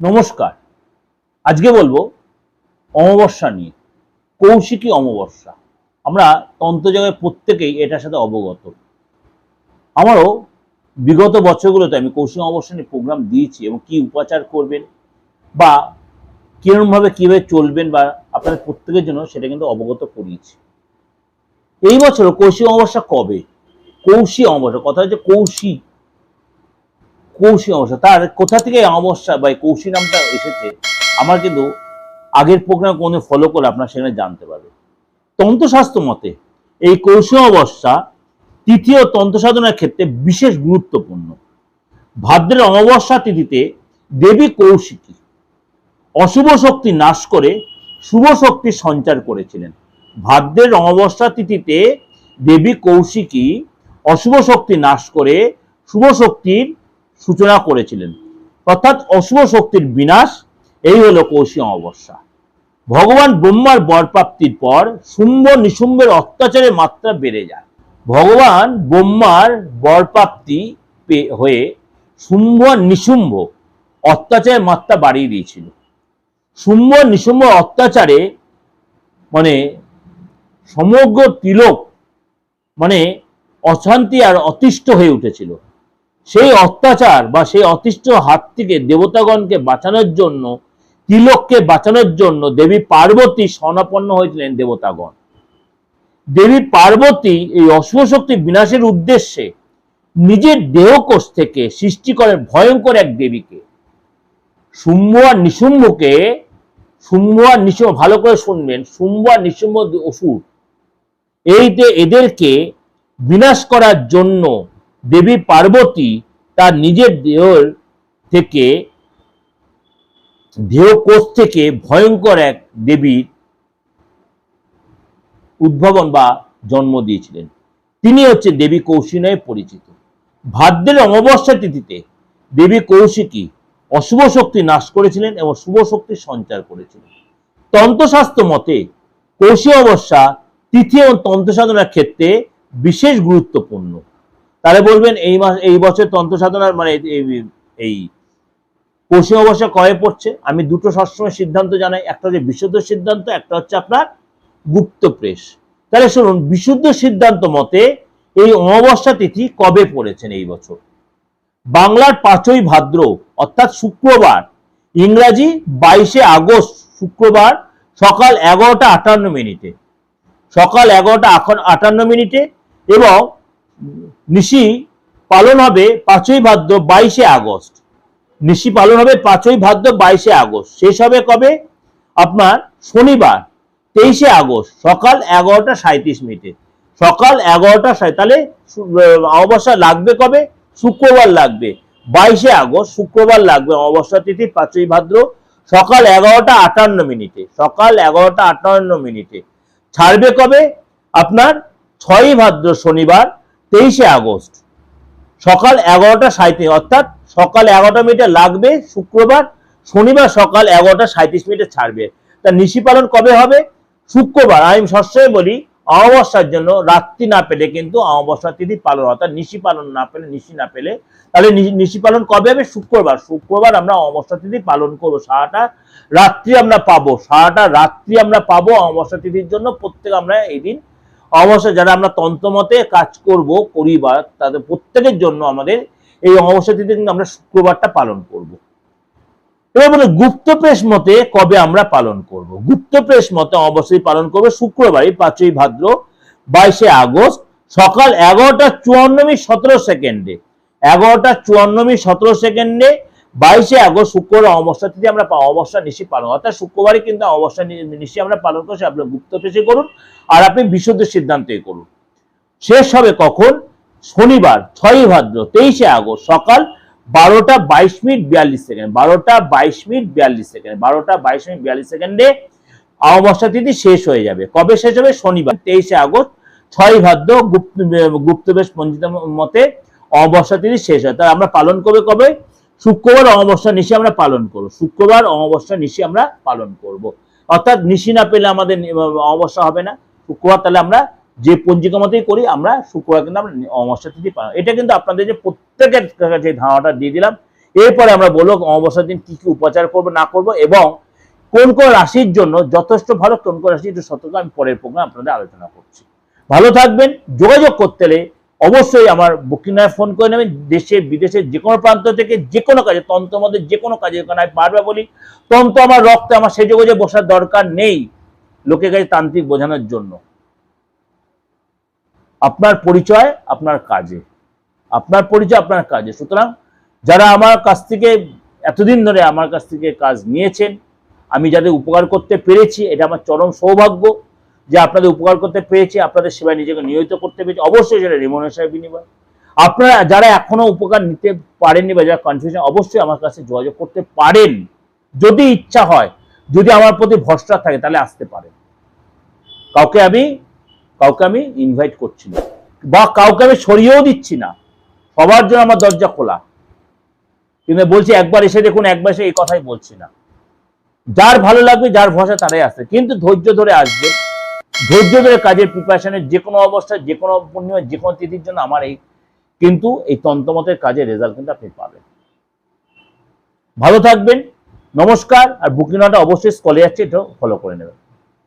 নমস্কার। আজকে বলব অমাবস্যা নিয়ে, কৌশিকী অমাবস্যা। আমরা তন্ত্র জগতের প্রত্যেকেই এটার সাথে অবগত। আমারও বিগত বছরগুলোতে আমি কৌশিক অমাবস্যা নিয়ে প্রোগ্রাম দিয়েছি এবং কি উপাচার করবেন বা কিরমভাবে কীভাবে চলবেন বা আপনাদের প্রত্যেকের জন্য সেটা কিন্তু অবগত করিয়েছি। এই বছর কৌশিক অমাবস্যা কবে? কৌশিক অমাবস্যা, কথা হচ্ছে কৌশিক কৌশী অমাবস্যা। তার কোথা থেকে অমাবস্যা বা কৌশী নামটা এসেছে, আমার কিন্তু আগের প্রোগ্রাম কোনো ফলো করে আপনারা সেখানে জানতে পারবেন। তন্ত্রশাস্ত্র মতে, এই কৌশী অমাবস্যা তৃতীয় তন্ত্র সাধনার ক্ষেত্রে বিশেষ গুরুত্বপূর্ণ। ভাদ্রের অমাবস্যা তিথিতে দেবী কৌশিকী অশুভ শক্তি নাশ করে শুভ শক্তি সঞ্চার করেছিলেন। ভাদ্রের অমাবস্যা তিথিতে দেবী কৌশিকী অশুভ শক্তি নাশ করে শুভ শক্তির সূচনা করেছিলেন। অর্থাৎ অশুভ শক্তির বিনাশ, এই হলো কৌশী অমাবস্যা। ভগবান ব্রহ্মার বরপ্রাপ্তির পর শুম্ভ নিশুম্ভের অত্যাচারের মাত্রা বেড়ে যায়। ভগবান ব্রহ্মার বরপ্রাপ্তি হয়ে শুম্ভ নিশুম্ভ অত্যাচারের মাত্রা বাড়িয়ে দিয়েছিল। শুম্ভ নিশুম্ভ অত্যাচারে মানে সমগ্র তিলক মানে অশান্তি আর অতিষ্ঠ হয়ে উঠেছিল। সেই অত্যাচার বা সেই অতিষ্ঠ হাত থেকে দেবতাগণকে বাঁচানোর জন্য, তিলককে বাঁচানোর জন্য দেবী পার্বতী স্বনাপন্ন হয়েছিলেন দেবতাগণ। দেবী পার্বতী এই অশুভ শক্তি বিনাশের উদ্দেশ্যে নিজের দেহকোষ থেকে সৃষ্টি করেন ভয়ঙ্কর এক দেবীকে। শুম্ভ আর নিশুম্ভকে, শুম্ভ আর নিশুম্ভ, ভালো করে শুনবেন, শুম্ভ আর নিশুম্ভ অসুর এই যে এদেরকে বিনাশ করার জন্য দেবী পার্বতী তার নিজের দেহ থেকে দেহকোষ থেকে ভয়ঙ্কর এক দেবীর উদ্ভাবন বা জন্ম দিয়েছিলেন। তিনি হচ্ছে দেবী কৌশী নামে পরিচিত। ভাদ্রের অমাবস্যা তিথিতে দেবী কৌশিকী অশুভ শক্তি নাশ করেছিলেন এবং শুভ শক্তি সঞ্চার করেছিলেন। তন্ত্রশাস্ত্র মতে কৌশী অমাবস্যা তিথি এবং তন্ত্র সাধনার ক্ষেত্রে বিশেষ গুরুত্বপূর্ণ। তাহলে বলবেন এই মাস, এই বছর তন্ত্র সাধনার মানে এই- পশ্চিম অবস্থা কয়ে পড়ছে? আমি দুটো সবসময় সিদ্ধান্ত জানাই। একটা হচ্ছে বিশুদ্ধ সিদ্ধান্ত, একটা হচ্ছে আপনার গুপ্ত প্রেস তাহলে শুনুন, বিশুদ্ধ সিদ্ধান্ত মতে এই অমাবস্যা তিথি কবে পড়েছেন এই বছর? বাংলার পাঁচই ভাদ্র, অর্থাৎ শুক্রবার, ইংরাজি বাইশে আগস্ট, শুক্রবার, সকাল এগারোটা আটান্ন মিনিটে। সকাল এগারোটা আটান্ন মিনিটে এবং নিশি পালন হবে পাঁচই ভাদ্র বাইশে আগস্ট। নিশি পালন হবে পাঁচই ভাদ্র বাইশে আগস্ট। শেষ হবে কবে? আপনার শনিবার, তেইশে আগস্ট। সকাল এগারোটা সাঁত্রিশ মিনিটে। সকাল এগারোটা তাহলে অমাবস্যা লাগবে কবে? শুক্রবার লাগবে। বাইশে আগস্ট, শুক্রবার লাগবে অমাবস্যা তিথি পাঁচই ভাদ্র। সকাল এগারোটা আটান্ন মিনিটে। সকাল এগারোটা আটান্ন মিনিটে। ছাড়বে কবে? আপনার ছয়ই ভাদ্র শনিবার তেইশে আগস্ট। সকাল এগারোটা সাঁত্রিশ অর্থাৎ সকাল এগারোটা মিনিটে লাগবে শুক্রবার, শনিবার সকাল এগারোটা সাঁত্রিশ মিনিটে ছাড়বে। তা নিশি পালন কবে হবে? শুক্রবার। আমি সবসময় বলি, অমাবস্যার জন্য রাত্রি না পেলে কিন্তু অমাবস্যা তিথি পালন অর্থাৎ নিশি পালন না পেলে, নিশি না পেলে, তাহলে নিশি পালন কবে হবে? শুক্রবার। শুক্রবার আমরা অমাবস্যা তিথি পালন করব। সারাটা রাত্রি আমরা পাবো। সারাটা রাত্রি আমরা পাবো অমাবস্যা তিথির জন্য। প্রত্যেক আমরা এই দিন অমাবস্যা যারা আমরা তন্ত্রমতে কাজ করব পরিবার, তাদের প্রত্যেকের জন্য আমাদের এই অমাবস্যা তিথি কিন্তু আমরা শুক্রবারটা পালন করব। এবার বলে গুপ্ত প্রেস মতে কবে আমরা পালন করব? গুপ্ত প্রেস মতে অবশ্যই পালন করবে শুক্রবারই পাঁচই ভাদ্র, বাইশে আগস্ট, সকাল এগারোটা চুয়ান্ন মিনিট সতেরো সেকেন্ডে। এগারোটা চুয়ান্ন মিনিট সতেরো সেকেন্ডে বাইশে আগস্ট শুক্রবার অমাবস্যা তিথি আমরা অমাবস্যা নিশি পালন অর্থাৎ শুক্রবারই কিন্তু অমাবস্যা নিশি আমরা পালন করছি আপনি গুপ্ত প্রেসে করুন আর আপনি বিশুদ্ধ সিদ্ধান্তে করুন। শেষ হবে কখন? শনিবার, ছয়ই ভাদ্র, তেইশে আগস্ট, সকাল বারোটা বাইশ মিনিট বিয়াল্লিশ সেকেন্ড, বারোটা বাইশ মিনিট বিয়াল্লিশ সেকেন্ড, বারোটা বাইশ মিনিট বিয়াল্লিশ সেকেন্ডে অমাবস্যা তিথি শেষ হয়ে যাবে। কবে শেষ হবে? শনিবার, তেইশে আগস্ট ছয় ভাদ্র, গুপ্ত গুপ্তবেশ পঞ্জিত মতে অমাবস্যা তিথি শেষ হয়। তাহলে আমরা পালন করবে কবে? শুক্রবার অমাবস্যা নিশি আমরা পালন করব। শুক্রবার অমাবস্যা নিশি আমরা পালন করব। অর্থাৎ নিশি না পেলে আমাদের অমাবস্যা হবে না। শুক্রবার তাহলে আমরা যে পঞ্জিকা মতেই করি, আমরা শুক্রবার কিন্তু আমরা অমাবস্যা তিথি পালন এটা কিন্তু আপনাদের যে প্রত্যেকের কাছে ধারণাটা দিয়ে দিলাম, এরপরে আমরা বলব অমাবস্যার দিন কি কি উপচার করব, না করব এবং কোন কোন রাশির জন্য যথেষ্ট ভালো, কোন কোন রাশি একটু সতর্ক আমি পরের প্রোগ্রাম আপনাদের আলোচনা করছি। ভালো থাকবেন, যোগাযোগ করতে অবশ্যই আমার বুকিং নামে ফোন করে নেবেন। দেশে, বিদেশে যে কোনো প্রান্ত থেকে যে কোনো কাজে, তন্ত্র মধ্যে যে কোনো কাজে আমি বারবার বলি। তন্ত্র আমার, রক্তে আমার, সেজে গোজে বসার দরকার নেই লোকের কাছে তান্ত্রিক বোঝানোর জন্য। আপনার পরিচয়, আপনার কাজে। আপনার পরিচয়, আপনার কাজে। সুতরাং যারা আমার কাছ থেকে এতদিন ধরে আমার কাছ থেকে কাজ নিয়েছেন, আমি যাদের উপকার করতে পেরেছি, এটা আমার চরম সৌভাগ্য। যে আপনাদের উপকার করতে পেরেছি, আপনাদের সেবায় নিজেকে নিয়োজিত করতে পেরেছি, অবশ্যই সেটা রেমুনেশনের বিনিময়। আপনারা যারা এখনও উপকার নিতে পারেননি বা যারা কনফিউশন অবশ্যই আমার কাছে যোগাযোগ করতে পারেন। যদি ইচ্ছা হয়, যদি আমার প্রতি ভরসা থাকে, তাহলে আসতে পারেন। কাউকে আমি কাউকে আমি ইনভাইট করছি না। বা কাউকে আমি সরিয়েও দিচ্ছি না। সবার জন্য আমার দরজা খোলা। কিন্তু বলছি, একবার এসে দেখুন, একবার এসে এই কথাই বলছি না। যার ভালো লাগবে, যার ভরসা, তারাই আসবে। কিন্তু ধৈর্য ধরে আসবে। ধৈর্য ধরে কাজের প্রিপারেশনের যে কোনো অবস্থায় যে কোনো পূর্ণিমা যে কোনো তিথির জন্য আমার এই, কিন্তু এই তন্ত্রমতের কাজের রেজাল্ট কিন্তু আপনি পাবেন। ভালো থাকবেন, নমস্কার, আর বুকিং অবশ্যই স্কলে যাচ্ছে এটাও ফলো করে নেবেন।